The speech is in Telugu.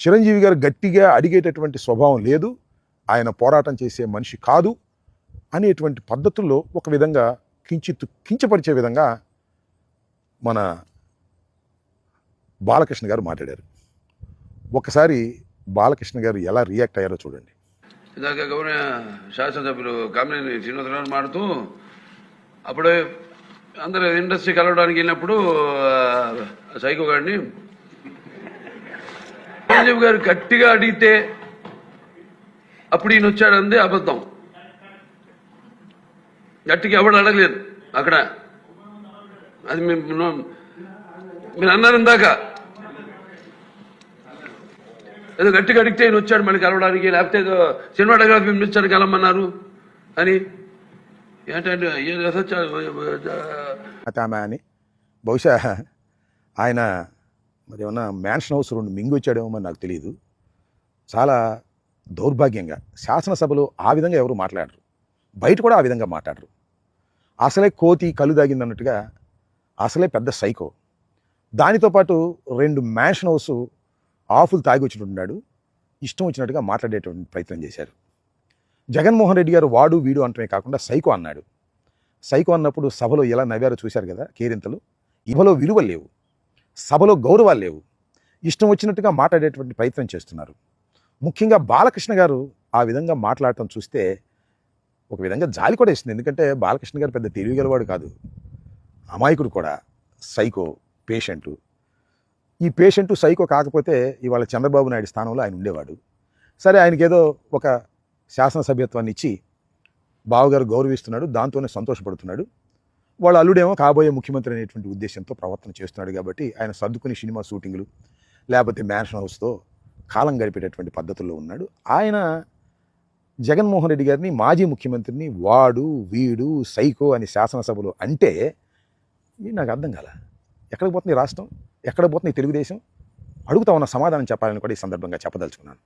చిరంజీవి గారు గట్టిగా అడిగేటటువంటి స్వభావం లేదు. ఆయన పోరాటం చేసే మనిషి కాదు అనేటువంటి పద్ధతుల్లో ఒక విధంగా కించిత్ కించపరిచే విధంగా మన బాలకృష్ణ గారు మాట్లాడారు. ఒకసారి బాలకృష్ణ గారు ఎలా రియాక్ట్ అయ్యారో చూడండి. ఇందాక గౌరవ శాసనసభ్యులు కామినేని శ్రీనివాసరావు మాడుతూ అప్పుడే అందరూ ఇండస్ట్రీ కలవడానికి వెళ్ళినప్పుడు సైకో గారిని చిరంజీవి గారు గట్టిగా అడిగితే అప్పుడు ఈయన వచ్చాడంది అబద్ధం. గట్టిగా ఎవడు అడగలేదు. అక్కడ అది మేము మీరు అన్నారు ఇందాక. ఏదో గట్టిగా అడిగితే ఈయన వచ్చాడు మళ్ళీ కలవడానికి లేకపోతే ఏదో సినిమాటోగ్రఫీ మినిస్టర్ కలమన్నారు అని. ఏంటంటే అని. బహుశా ఆయన మరి ఏమన్నా మ్యాన్షన్ హౌస్ రెండు మింగి వచ్చాడేమో నాకు తెలియదు చాలా దౌర్భాగ్యంగా శాసనసభలో ఆ విధంగా ఎవరు మాట్లాడరు. బయట కూడా ఆ విధంగా మాట్లాడరు. అసలే కోతి కళ్ళు దాగింది అన్నట్టుగా అసలే పెద్ద సైకో. దానితో పాటు రెండు మ్యాన్షన్ హౌస్ ఆఫులు తాగి వచ్చినట్టున్నాడు. ఇష్టం వచ్చినట్టుగా మాట్లాడేటువంటి ప్రయత్నం చేశారు. జగన్మోహన్ రెడ్డి గారు వాడు వీడు అంటమే కాకుండా సైకో అన్నాడు. సైకో అన్నప్పుడు సభలో ఎలా నవ్వారో చూశారు కదా కేరింతలు. ఇవలో విలువ లేవు. సభలో గౌరవాలు లేవు. ఇష్టం వచ్చినట్టుగా మాట్లాడేటువంటి ప్రయత్నం చేస్తున్నారు. ముఖ్యంగా బాలకృష్ణ గారు ఆ విధంగా మాట్లాడటం చూస్తే ఒక విధంగా జాలి కూడా ఇస్తుంది ఎందుకంటే బాలకృష్ణ గారు పెద్ద తెలివిగలవాడు కాదు. అమాయకుడు కూడా. Psycho patient. ఈ పేషెంటు సైకో కాకపోతే ఇవాళ చంద్రబాబు నాయుడు స్థానంలో ఆయన ఉండేవాడు. సరే ఆయనకి ఏదో ఒక శాసనసభ్యత్వాన్ని ఇచ్చి బావగారు గౌరవిస్తున్నాడు. దాంతోనే సంతోషపడుతున్నాడు. వాళ్ళ అల్లుడేమో కాబోయే ముఖ్యమంత్రి అనేటువంటి ఉద్దేశంతో ప్రవర్తన చేస్తున్నాడు కాబట్టి ఆయన సర్దుకుని సినిమా షూటింగ్లు లేకపోతే మ్యాన్షన్ హౌస్తో కాలం గడిపేటటువంటి పద్ధతుల్లో ఉన్నాడు. ఆయన జగన్మోహన్ రెడ్డి గారిని మాజీ ముఖ్యమంత్రిని వాడు వీడు సైకో అని శాసనసభలో అంటే నాకు అర్థం కాల. ఎక్కడికి పోతుంది రాష్ట్రం? ఎక్కడ పోతుంది తెలుగుదేశం? అడుగుతా ఉన్న సమాధానం చెప్పాలని కూడా ఈ సందర్భంగా చెప్పదలుచుకున్నాను.